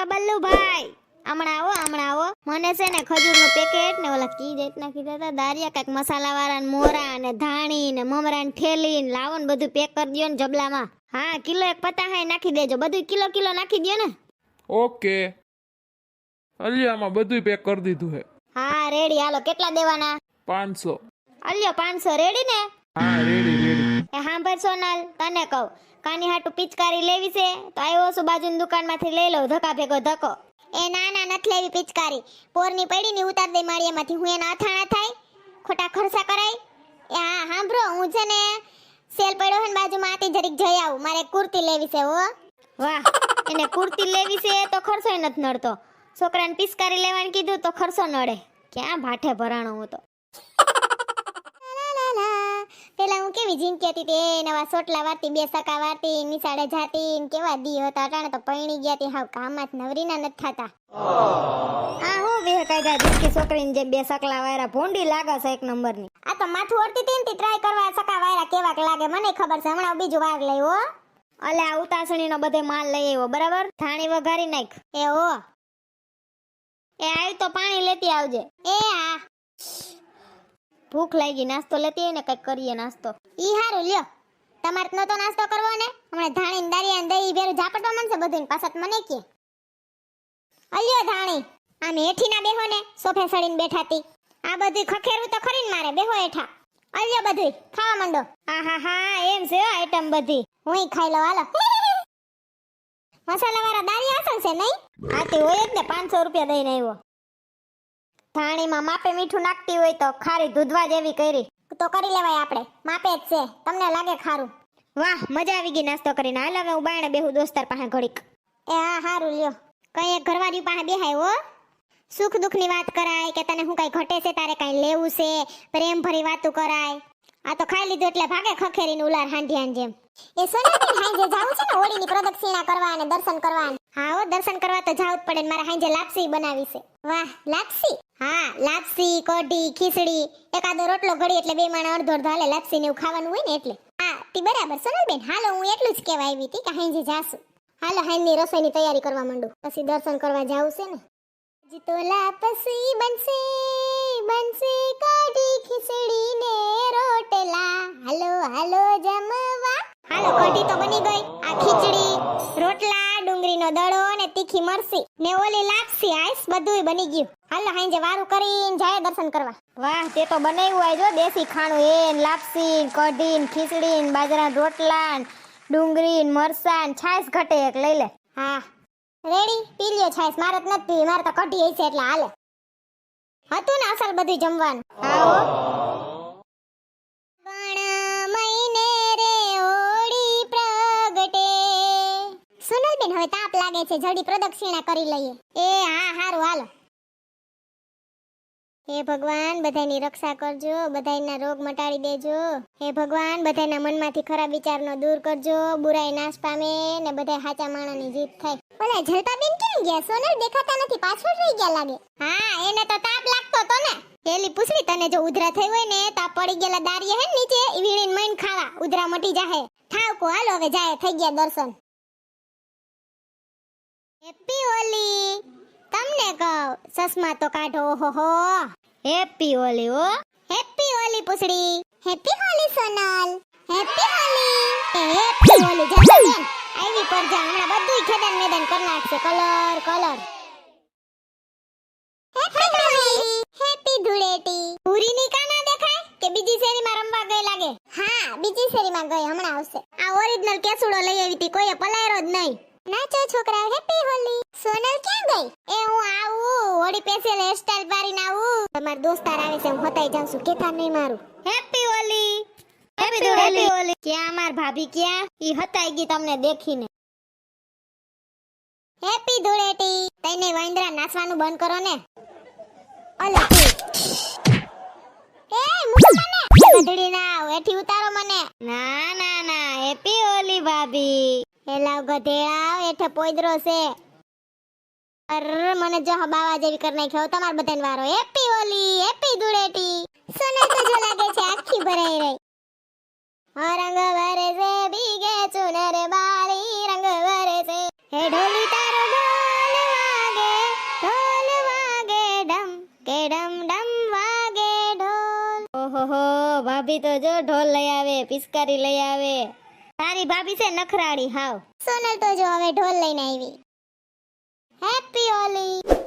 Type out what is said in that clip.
એ બલ્લુભાઈ હમણાં આવો હમણાં આવો. મને છે ને ખજૂરનું પેકેટ ને ઓલા કી જાતના કીધા હતા દારિયા કાંઈક મસાલાવાળા ને મોરા ને ધાણી ને મમરા ને ઠેલી ને લાવો ને બધું પેક કરી દો ને જબલામાં. હા કિલો એક પતા નાખી દેજો. બધું કિલો કિલો નાખી દો ને. ઓકે. અલિયામાં બધું પેક કરી દીધું હે. હા રેડી. હાલો કેટલા દેવાના? પાંચસો. અલ્યો પાંચસો. રેડી ને? હા રેડી રેડી. એ સાંભળ સોનલ તને કહું. કાની હાટુ પિચકારી લેવી છે? તો આવ્યો છું બાજુની દુકાનમાંથી લઈ લઉં ધક્કા ભેગો ધક્કો. એ ના ના નથી લેવી પિચકારી. પોરની પડી ને ઉતાર દે માળિયામાંથી હું એના અથાણા થાય ખોટા ખર્ચા કરાય. એ હા સાંભળો હું છે ને સેલ પડ્યો હોય ને બાજુમાં આતી જરીક જઈ આવું. મારે કુર્તી લેવી છે હો. વાહ એને કુર્તી લેવી છે તો ખર્ચો નથી નડતો. છોકરાને પિચકારી લેવાનું કીધું તો ખર્ચો નડે. ક્યાં ભાઠે ભરાણો હું તો? પેલા હું કેવી જિંદગી હતી તે નવા સોટલા વારતી બે સકા વારતી નિશાળે જાતી ને કેવા દી હતા અટાણે તો પૈણી ગયા તી હાવ કામમાં જ નવરીના નથી થતા. આ હું બે કાયદા જિંદગી છોકરીને જેમ બે સકલા વાયરા ભોંડી લાગે છે એક નંબરની. આ તો માથું ઓળતી તી ને ટ્રાય કરવા સકા વાયરા કેવાક લાગે મને ખબર છે હમણાં બીજું વાર લઈ હો અલે આ ઉતાસણીનો બધે માલ લઈ આવ્યો બરાબર? ધાણી વઘારી નાખ. એ હો. એ આવી તો પાણી લેતી આવજે. એ હા ભૂખ લાગી, નાસ્તો લેતી હોય ને કંઈક કરીએ નાસ્તો. ઈ હારું, લ્યો. તમારે નતો નાસ્તો કરવો ને? હમણાં ધાણી ને દારિયા ને દહીં ભેરું ઝાપટવા માંડશે બધું પાછા મને કે. અલ્યો ધાણી. આમ હેઠી ના બેહો ને, સોફે સડીને બેઠાતી આ બધું ખખેરવું તો ખરી ને મારે, બેહો હેઠા. અલ્યો બધું ખાવા માંડો. હા હા હા એમ છે આઈટમ બધી. હું ખાઈ લઉં, હાલો. મસાલા વાળા દારિયા અસલ છે નહીં તે હોય જ ને, પાંચસો રૂપિયા દઈને આવ્યો. ધાણીમાં માપે મીઠું નાખતી હોય તો ખારી દૂધવા જેવી કરી. તો કરી લેવાય આપણે. માપે જ છે. તમને લાગે ખારું? વાહ, મજા આવી ગઈ નાસ્તો કરીને. હાલ હવે હું બાયણે દોસ્તાર પાસે ઘડીક. એ હા, હારું, લ્યો. કઈ એક ઘરવાળી પાસે બેહાય, હો. સુખ દુઃખની વાત કરાય કે તને હું કઈ ઘટે છે, તારે કઈ લેવું છે પ્રેમ ભરી વાતું કરાય. આ તો ખાઈ લીધું એટલે ભાગે ખખેરીને ઉલાર હાંઢિયાન જેમ. એ સોનાબેન હાંજે જાવું છે ને હોળીની પ્રદક્ષિણા કરવા અને દર્શન કરવા. હા, હો, દર્શન કરવા તો જાવું જ પડે મારે હાંજે લાપસી બનાવી છે. વાહ, લાપસી? હા, લાપસી, કોઢી, ખીચડી, એકાદો રોટલો ઘડી એટલે બે માણા અડધો અડધો હાલે લાપસી ને એવું ખાવાનું હોય ને એટલે. હા, તી બરાબર, સોનલબેન, હાલો હું એટલું જ કહેવા આવી હતી કે હાંજે જાશું. હાલો, હાંજની રસોઈની તૈયારી કરવા માંડું. પછી દર્શન કરવા જાવું છે ને. હજી તો લાપસી બનશે બનશે કઢી, ખીચડી ને રોટલા. હાલો હાલો જમવા. હાલો, કઢી તો બની ગઈ. આ ખીચડી, રોટલા, ડુંગળીનો દડો ને તીખી મરસી ને ઓલી લાપસી, આઈસ બધુંય બની ગયું. હાલો, હાંજે વારું કરીને જાય દર્શન કરવા. વાહ, તે તો બનાવ્યું હોય દેશી ખાણું. એ લાપસી કઢી ને ખીચડી ને બાજરાના રોટલા ને ડુંગળી ને મરસા ને છાશ ઘટે એક, લઈ લે. હા. રેડી? પી લ્યો છાશ. મારે તો નથી. મારે તો કઢી હશે એટલે હાલે. હતું ને અસલ બધું જમવાનું. આવો હવે તાપ લાગે છે, જલ્દી પ્રદક્ષિણા કરી લઈએ. એ, હા, હારું, હાલો. હે ભગવાન બધાની રક્ષા કરજો બધાના રોગ મટાડી દેજો. હે ભગવાન બધાના મનમાંથી ખરાબ વિચારનો દૂર કરજો, બુરાઈ નાશ પામે ને બધા હાચા માણાની જીત થાય. ઓલા જલપાબેન કેમ ગયા? સોનલ દેખાતા નથી, પાછળ રહી ગયા લાગે. હા, એને તો તાપ લાગતો તો ને. એલી પૂછડી, તને જો ઉધરા થઈ હોય ને તાપ પડી ગયેલા દારિયા હે નીચે વીણીને મઈન ખાવા. ઉધરા મટી જાહે. ઠાવકો હાલો, હવે જાય, થઈ ગયા દર્શન. હેપી હોલી તમને કહું સસમા તો કાઢો ઓહો હો હેપી હોલી હો. Happy Holi પૂછડી. Happy Holi Sonal. Happy Holi happy Holi જા બેન આવી પર જા હમણાં બધું ખેદાન મેદાન કર નાખશે. Colour colour happy Holi happy Dhuleti. ભૂરીની કાના દેખાય? કે બીજી શેરીમાં રમવા ગઈ લાગે? હા બીજી શેરીમાં ગઈ હમણાં આવશે. આ ઓરિજિનલ કેસુડો લઈ આવી હતી કોઈએ પલાયરો જ નહીં. નાચો છોકરાઓ હેપી હોલી. સોનલ ક્યાં ગઈ? એ હું આવું હોળી પેસેલ હેરસ્ટાઈલ પારીને આવું. તમાર દોસ્તાર આવે છે હું હતાઈ જાઉં છું. કેતા નહીં મારું. હેપી હોલી. હેપી હોલી. હોલી. ક્યાં માર ભાભી ક્યાં? ઈ હતાઈ ગઈ તમને દેખીને. હેપી ધૂળેટી. તઈને વાંદરા નાચવાનું બંધ કરો ને. અલે એ મૂકો મને. ગધડી ના ઉતારો મને. ના ના ના. હેપી હોલી ભાભી. હેલાવ લાવ ગધે એઠે પોઈદરો છે. અર, મને જો હબાવા જેવી કરી નાખ્યો તમાર બધાને વારો. એપી ઓલી એપી દુડેટી સોને તો જો લાગે છે આખી ભરાઈ રહી. રંગ વરે છે, ભીગે ચુનર બારી, રંગ વરે છે. હે ઢોલી તારો ઢોલ વાગે ઢોલ વાગે ડમ, કે ડમ ડમ વાગે ઢોલ. ઓહો હો, ભાભી તો જો ઢોલ લઈ આવે પિસ્કારી લઈ આવે. તારી ભાભી છે નખરાડી હાવ. સોનલ તો જો હવે ઢોલ લઈને આવી. હેપી હોલી